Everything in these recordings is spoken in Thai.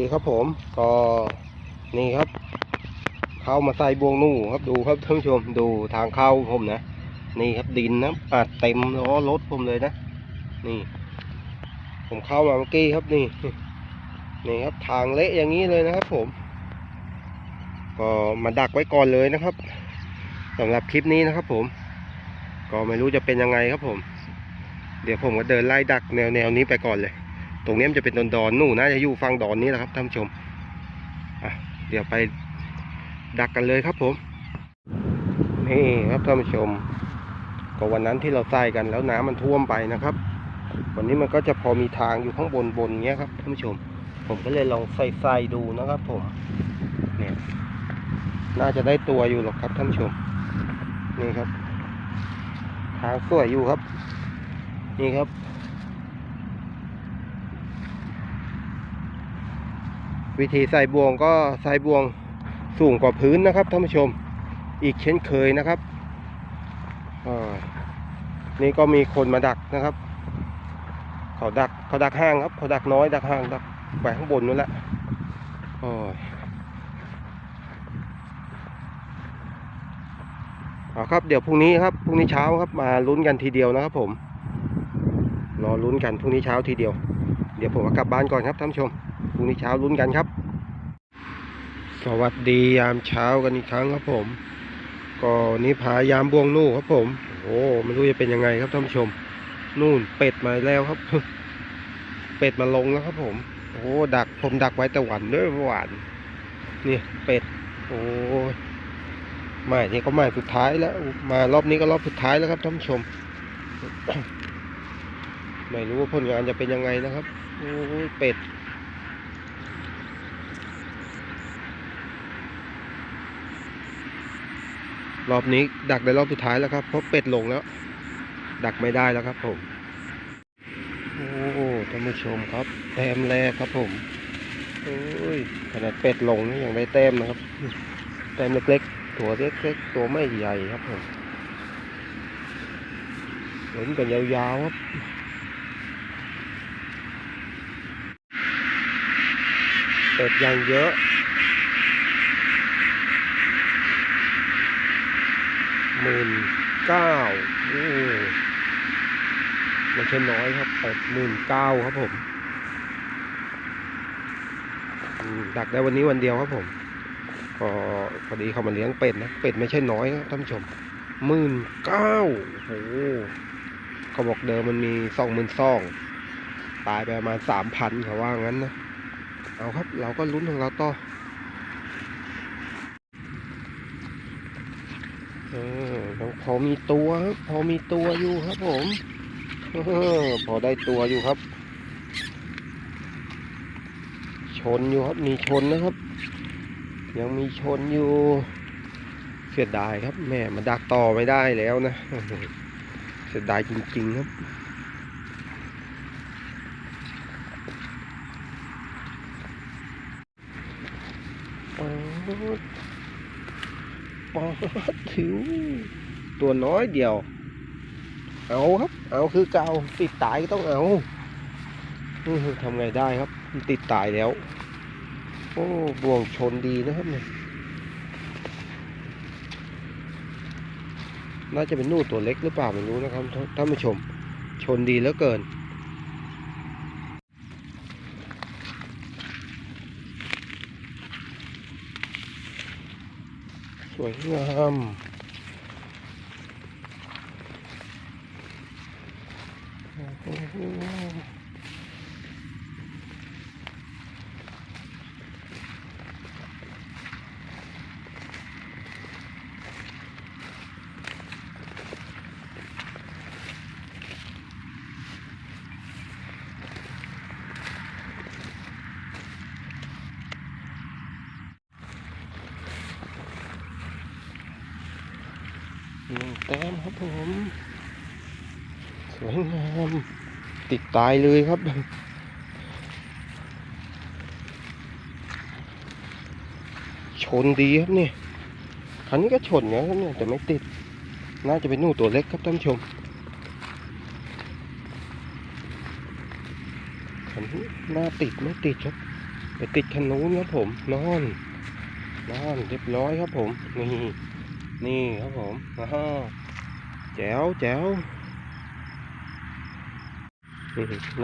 ดีครับผม ก็นี่ครับ เข้ามาใส่บวงนู่ครับดูครับท่านผู้ชมดูทางเข้าผมนะ นี่ครับดินนะอัดเต็มล้อรถผมเลยนะ นี่ ผมเข้ามาเมื่อกี้ครับนี่ นี่ครับทางเละอย่างนี้เลยนะครับ ผม ก็มาดักไว้ก่อนเลยนะครับสำหรับคลิปนี้นะครับ ผม ก็ไม่รู้จะเป็นยังไงครับผม เดี๋ยวผมก็เดินไล่ดักแนวแนวนี้ไปก่อนเลย ตรงนี้มันจะเป็นดอนดอนนู่นน่าจะอยู่ฝั่งดอนนี้แหละครับท่านผู้ชมอะเดี๋ยวไปดักกันเลยครับผม นี่ครับท่านผู้ชม ก็วันนั้นที่เราใส่กันแล้วน้ำมันท่วมไปนะครับ วันนี้มันก็จะพอมีทางอยู่ข้างบนบนเงี้ยครับท่านผู้ชม ผมก็เลยลองใส่ใส่ดูนะครับผมเนี่ยน่าจะได้ตัวอยู่หรอกครับท่านผู้ชม นี่ครับ ทางสวยอยู่ครับ นี่ครับ วิธีใส่บ่วงก็ใส่บ่วงสูงกว่าพื้นนะครับท่านผู้ชม อีกเช่นเคยนะครับนี่ก็มีคนมาดักนะครับ เขาดักเขาดักห้างครับเขาดักน้อยดักห้างดักไปข้างบนนู้นแหละโอ้ยเอาครับเดี๋ยวพรุ่งนี้ครับพรุ่งนี้เช้าครับมาลุ้นกันทีเดียวนะครับผมรอลุ้นกันพรุ่งนี้เช้าทีเดียว เดี๋ยวผมกลับบ้านก่อนครับท่านผู้ชม พรุ่งนี้เช้าลุ้นกันครับ สวัสดียามเช้ากันอีกครั้งครับผมก็นี่พายามบวงนู่ครับผม โอ้ไม่รู้จะเป็นยังไงครับท่านผู้ชม นู่นเป็ดมาแล้วครับ เป็ดมาลงแล้วครับผม โอ้ดักผมดักไว้แต่หวันด้วยหวานนี่เป็ด โอ้หมายนี่ก็หมายสุดท้ายแล้ว มารอบนี้ก็รอบสุดท้ายแล้วครับท่านผู้ชม ไม่รู้ว่าผลงานจะเป็นยังไงนะครับ โอ้เป็ด รอบนี้ดักในรอบสุดท้ายแล้วครับ เพราะเป็ดลงแล้ว ดักไม่ได้แล้วครับผม โอ้ท่านผู้ชมครับ แต้มแรกครับผมโอ้ยขนาดเป็ดลงนี่ยังได้แต้มนะครับ แต้มเล็กๆตัวเล็กๆตัวไม่ใหญ่ครับผมเห็นกันยาวๆครับเป็ดย่างเยอะ หมื่นเก้าโอ้ไม่ใช่น้อยครับแปดหมื่นเก้าครับผม ดักได้วันนี้วันเดียวครับผมก็พอดีเขามาเลี้ยงเป็ดนะ เป็ดไม่ใช่น้อยครับท่านผู้ชมหมื่นเก้าโอ้โหเขาบอกเดิมมันมีสองหมื่นสองตายไปประมาณสามพันเขาว่างั้นนะ เอาครับ เราก็ลุ้นของเราต่อ เออพอมีตัวครับพอมีตัวอยู่ครับผมเออพอได้ตัวอยู่ครับ ชนอยู่ครับมีชนนะครับ ยังมีชนอยู่เสียดายครับ แม่มาดักต่อไม่ได้แล้วนะเสียดายจริงๆครับปอด ปอดถิว ตัวน้อยเดียว เอาครับ เอาคือเก่าติดตายก็ต้องเอาทำไงได้ครับมันติดตายแล้ว โอ้บ่วงชนดีนะครับเนี่ยน่าจะเป็นนู่นตัวเล็กหรือเปล่าไม่รู้นะครับท่านท่านผู้ชม ชนดีเหลือเกิน สวยงามโอ้โหหนึ่ง แต้มครับผม สวยงามติดตายเลยครับ ชนดีครับนี่คันนี้ก็ชนนะครับเนี่ยแต่ไม่ติด น่าจะเป็นหนูตัวเล็กครับท่านชมคันนี้น่าติดไม่ติดครับไปติดคันนู้นครับผมนอนนอนเรียบร้อยครับผมนี่นี่ครับผมอ่า จ๋วแจ๋ว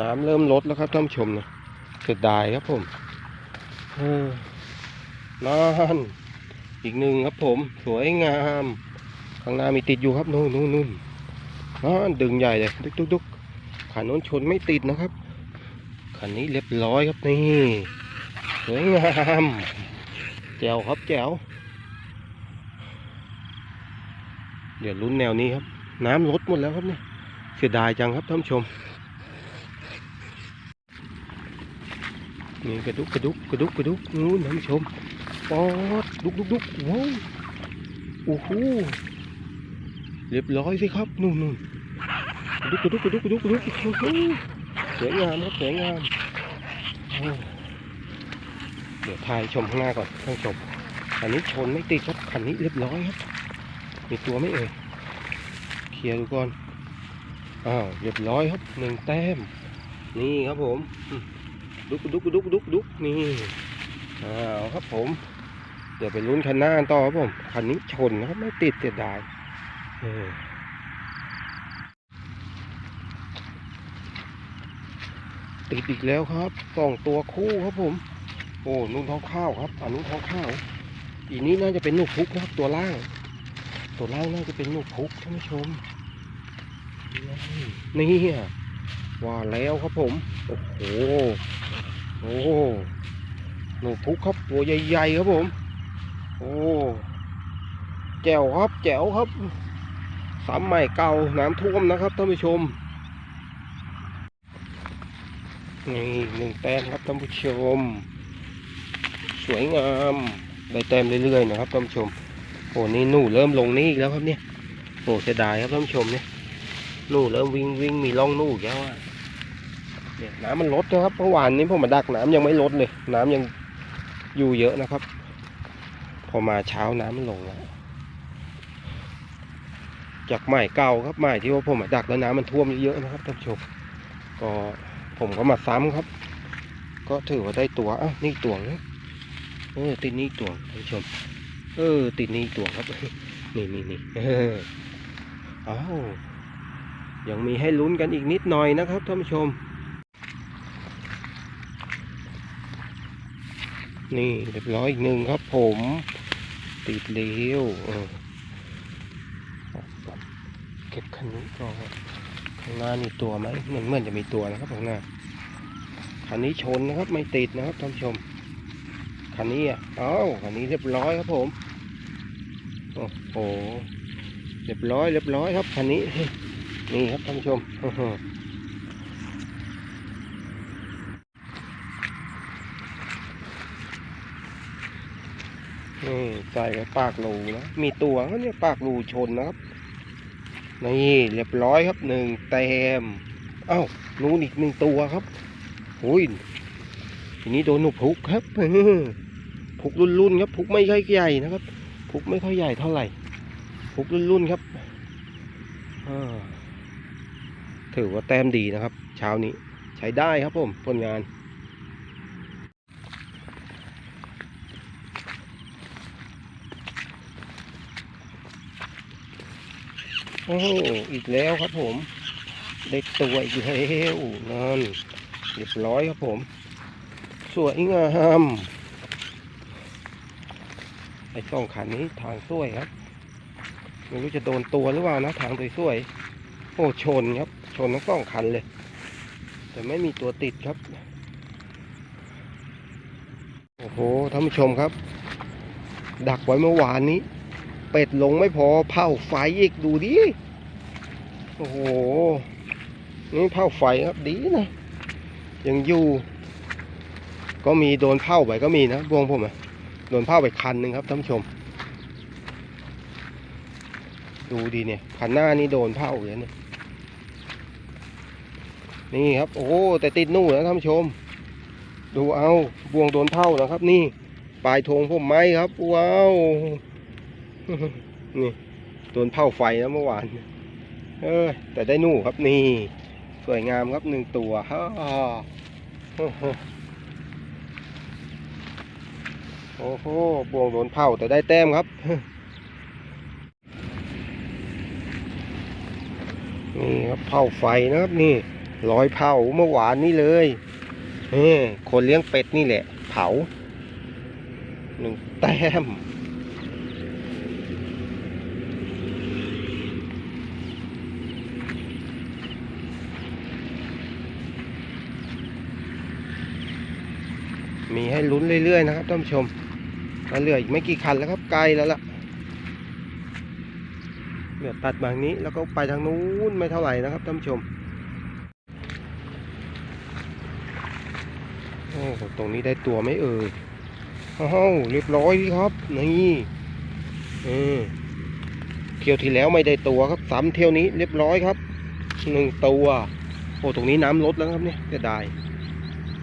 น้ำเริ่มลดแล้วครับท่านผู้ชมนะเสียดายครับผมเออนอนอีกหนึ่งครับผม สวยงาม ข้างหน้ามีติดอยู่ครับนู่นนู่นนู่นนอนดึงใหญ่เลยดุกดุกดุกขาโน้นชนไม่ติดนะครับคันนี้เรียบร้อยครับนี่ สวยงามแจ๋วครับแจ๋วเดี๋ยวลุ้นแนวนี้ครับ น้ำลดหมดแล้วครับเนี่ยเสียดายจังครับท่านชม นี่กระดุกกระดุกกระดุกกระดุกนู้นท่านชมปอดดุกดุกดุกว้าวโอ้โหเรียบร้อยสิครับนู่นนู่นกระดุกกระดุกกระดุกกระดุกกระดุกโอ้โหสวยงามครับสวยงามเดี๋ยวถ่ายชมข้างหน้าก่อนท่านชมอันนี้ชนไม่ติดครับคันนี้เรียบร้อยครับมีตัวไม่เอ่ย ลียร์ดูก่อนอ้าวเรียบร้อยครับหนึ่งแต้ม นี่ครับผม ดุกดุกดุกดุกดุกนี่อ้าวครับผม เดี๋ยวไปลุ้นคันหน้าต่อครับผมคันนี้ชนนะครับไม่ติดเสียดายเออติดอีกแล้วครับสองตัวคู่ครับผม โอ้นุ่นท้องข้าวครับอันนู้นท้องข้าวอีนี้น่าจะเป็นหนูพุกนะครับตัวล่าง ตัวล่างน่าจะเป็นหนูพุกท่านผู้ชม นี่อะว่าแล้วครับผม โอ้โห โอ้หนูพุกครับตัวใหญ่ๆครับผม โอ้แจ๋วครับแจ๋วครับสามใหม่เก่าน้ำท่วมนะครับท่านผู้ชมนี่หนึ่งแต้มครับท่านผู้ชม สวยงามได้แต้มเรื่อยๆนะครับท่านผู้ชมโอ้นี่หนูเริ่มลงนี่อีกแล้วครับเนี่ยโอ้เสียดายครับท่านผู้ชมเนี่ย นูเริ่มวิ่งวิ่งมีร่องนูอีกแล้วอะเนี่ยน้ำมันลดนะครับเมื่อวานนี้ผมมาดักน้ำยังไม่ลดเลย น้ำยังอยู่เยอะนะครับ พอมาเช้าน้ำมันลงแล้วจากใหมายเก่าครับใหมายที่ว่าผมมาดักแล้วน้ำมันท่วมเยอะๆนะครับท่านผู้ชมก็ผมก็มาซ้ำครับ ก็ถือว่าได้ตัวอ้าวนี่ตัวนะเออติดนี่ตัวท่านผู้ชม เออติดนี่ตัวครับนี่นี่นี่อ้าว ยังมีให้ลุ้นกันอีกนิดหน่อยนะครับท่านผู้ชม นี่เรียบร้อยอีกหนึ่งครับผม ติดเลี้ยวเก็บคันนี้ก่อนข้างหน้ามีตัวไหมเหมือนเหมือนจะมีตัวนะครับข้างหน้าคันนี้ชนนะครับไม่ติดนะครับท่านผู้ชมคันนี้อะเอ้าคันนี้เรียบร้อยครับผม โอ้โห เรียบร้อยเรียบร้อยครับคันนี้ นี่ครับท่านผู้ชมนี่ใส่ไว้ปากรูนะ มีตัวเขาเนี่ยปากรูชนนะครับ นี่เรียบร้อยครับหนึ่งแต้มเอ้านูนอีกหนึ่งตัวครับโอ้ยทีนี้โดนหนูพุกครับพุกรุ่นๆครับพุกไม่ค่อยใหญ่นะครับพุกไม่ค่อยใหญ่เท่าไหร่พุกรุ่นๆครับอ่า ถือว่าแต้มดีนะครับ เช้านี้ใช้ได้ครับผมผลงานโอ้อีกแล้วครับผมเด็กตัวอีกแล้วนั่นเรียบร้อยครับผม สวยงามไอ้สองขันนี้ทางสวยครับ ไม่รู้จะโดนตัวหรือเปล่านะทางสวยๆโอ้ชนครับ ชนทั้งสองคันเลย แต่ไม่มีตัวติดครับ โอ้โหท่านผู้ชมครับ ดักไว้เมื่อวานนี้ เป็ดลงไม่พอเผาไฟอีกดูดิ โอ้โห นี่เผาไฟครับดีนะยังอยู่ ก็มีโดนเผาไปก็มีนะวงผมอะโดนเผาไปคันหนึ่งครับท่านผู้ชม ดูดีเนี่ยคันหน้านี่โดนเผาเลยเนี่ย นี่ครับ โอ้แต่ติดนู่นนะท่านผู้ชม ดูเอาบ่วงโดนเผานะครับ นี่ปลายธงผมไหมครับ ว้าวนี่โดนเผาไฟนะเมื่อวาน เออ แต่ได้นู่ครับนี่ สวยงามครับหนึ่งตัวฮ่าโอ้โหบ่วงโดนเผาแต่ได้แต้มครับ นี่ครับเผาไฟนะครับนี่ รอยเผาเมื่อวานนี้เลยนี่คนเลี้ยงเป็ดนี่แหละ เผาหนึ่งแต้มมีให้ลุ้นเรื่อย ๆ นะครับท่านผู้ชมก็เหลืออีกไม่กี่คันแล้วครับใกลแล้วล่ะเดี๋ยวตัดมาทางนี้แล้วก็ไปทางนู้นไม่เท่าไหร่นะครับท่านผู้ชม อ้โหตรงนี้ได้ตัวไหมเอ่ยอ้าวเรียบร้อยครับ นี่เออเที่ยวที่แล้วไม่ได้ตัวครับสามเที่ยวนี้เรียบร้อยครับหนึ่งตัว โอ้ตรงนี้น้ำลดแล้วครับเนี่ยจะได้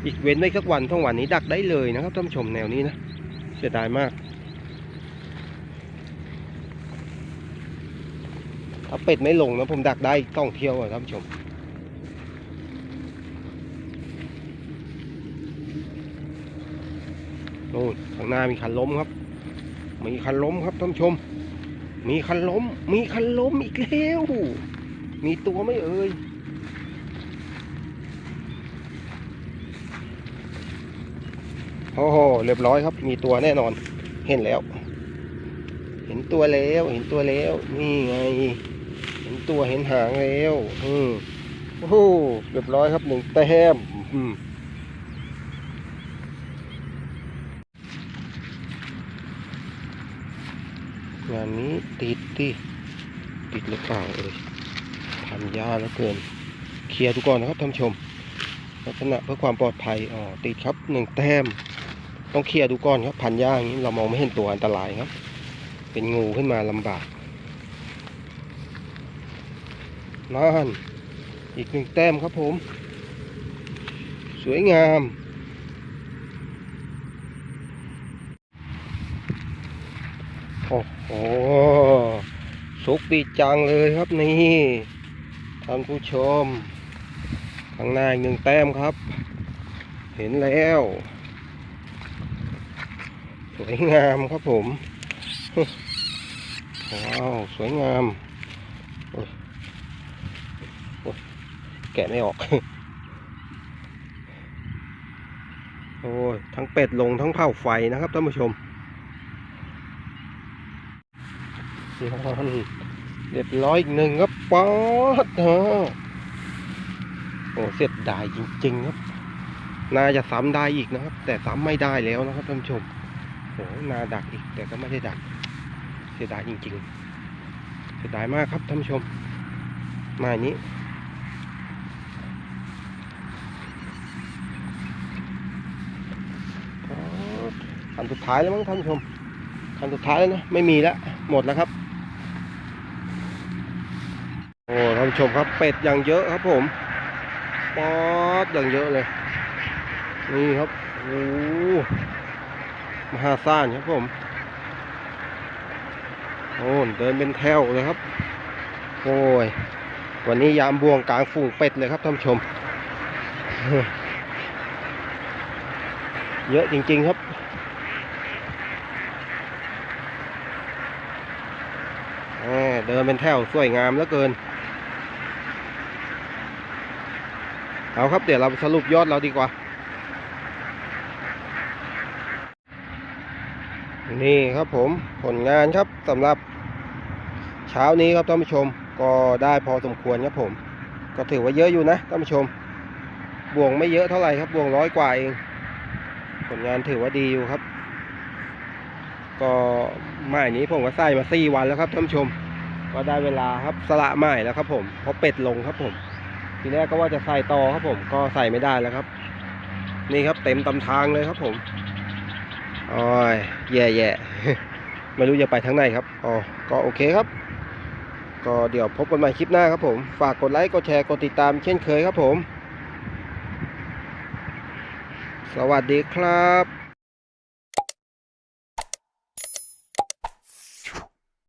อีกเว้นได้สักวันทั้งวันนี้ดักได้เลยนะครับท่านชมแนวนี้นะเสียดายมากถ้าเป็ดไม่ลงนะผมดักได้ต้องเที่ยวอะท่านชม โน่นข้างหน้ามีคันล้มครับ มีคันล้มครับท่านชม มีคันล้ม มีคันล้มอีกแล้วมีตัวไหม่เอ่ยโอ้โหเรียบร้อยครับ มีตัวแน่นอน เห็นแล้ว เห็นตัวแล้ว เห็นตัวแล้ว นี่ไง เห็นตัวเห็นหางแล้ว อืมโอ้โหเรียบร้อยครับหนึ่งแต้มอืม งานนี้ติดที่ติดหรือเปล่าเอ่ยพันยาแล้วเกิน เคลียร์ดูก่อนนะครับท่านชม ลักษณะเพื่อความปลอดภัยอ๋อติดครับหนึ่งแต้ม ต้องเคลียร์ดูก่อนครับพันยาอย่างนี้เรามองไม่เห็นตัวอันตรายครับ เป็นงูขึ้นมาลำบากนั่นอีกหนึ่งแต้มครับผม สวยงาม โอ้โหสุกดีจังเลยครับนี่ท่านผู้ชม ข้างหน้าอีกหนึ่งแต้มครับ เห็นแล้ว สวยงามครับผมว้าวสวยงามโอ้ยแกะไม่ออก โอ้ยทั้งเป็ดลงทั้งเผาไฟนะครับท่านผู้ชม นั่นเรียบร้อยอีกหนึ่งครับป๊อดฮะโอ้เสียดายจริงๆครับน่าจะซ้ำได้อีกนะครับ แต่ซ้ำไม่ได้แล้วนะครับท่านผู้ชมโอ้นาดักอีก แต่ก็ไม่ได้ดัก เสียดายจริงๆ เสียดายมากครับท่านผู้ชม มาอย่างนี้คันสุดท้ายแล้วมั้งท่านผู้ชมคันสุดท้ายแล้วนะ ไม่มีแล้ว หมดแล้วครับ โอ้ท่านผู้ชมครับเป็ดอย่างเยอะครับผมป๊อดอย่างเยอะเลย นี่ครับโอ้มหาศาลครับผมโอ้เดินเป็นแถวเลยครับ โอ้ยวันนี้ยามบวงกลางฝูงเป็ดเลยครับท่านผู้ชม เยอะจริงๆครับเดินเป็นแถวสวยงามเหลือเกิน เอาครับเดี๋ยวเราสรุปยอดเราดีกว่า นี่ครับผมผลงานครับสำหรับ เช้านี้ครับท่านผู้ชมก็ได้พอสมควรครับผม ก็ถือว่าเยอะอยู่นะท่านผู้ชม บวงไม่เยอะเท่าไหร่ครับบวงร้อยกว่าเอง ผลงานถือว่าดีอยู่ครับ ก็ไม้นี้ผมก็ใส่มาสี่วันแล้วครับท่านผู้ชม ก็ได้เวลาครับสละไม้แล้วครับผมเพราะเป็ดลงครับผม ทีแรกก็ว่าจะใส่ต่อครับผมก็ใส่ไม่ได้แล้วครับ นี่ครับเต็มตำทางเลยครับผมโอ้ยแย่แย่ๆไม่รู้จะไปทางไหนครับอ๋อก็โอเคครับ ก็เดี๋ยวพบกันใหม่คลิปหน้าครับผม ฝากกดไลค์กดแชร์กดติดตามเช่นเคยครับผม สวัสดีครับ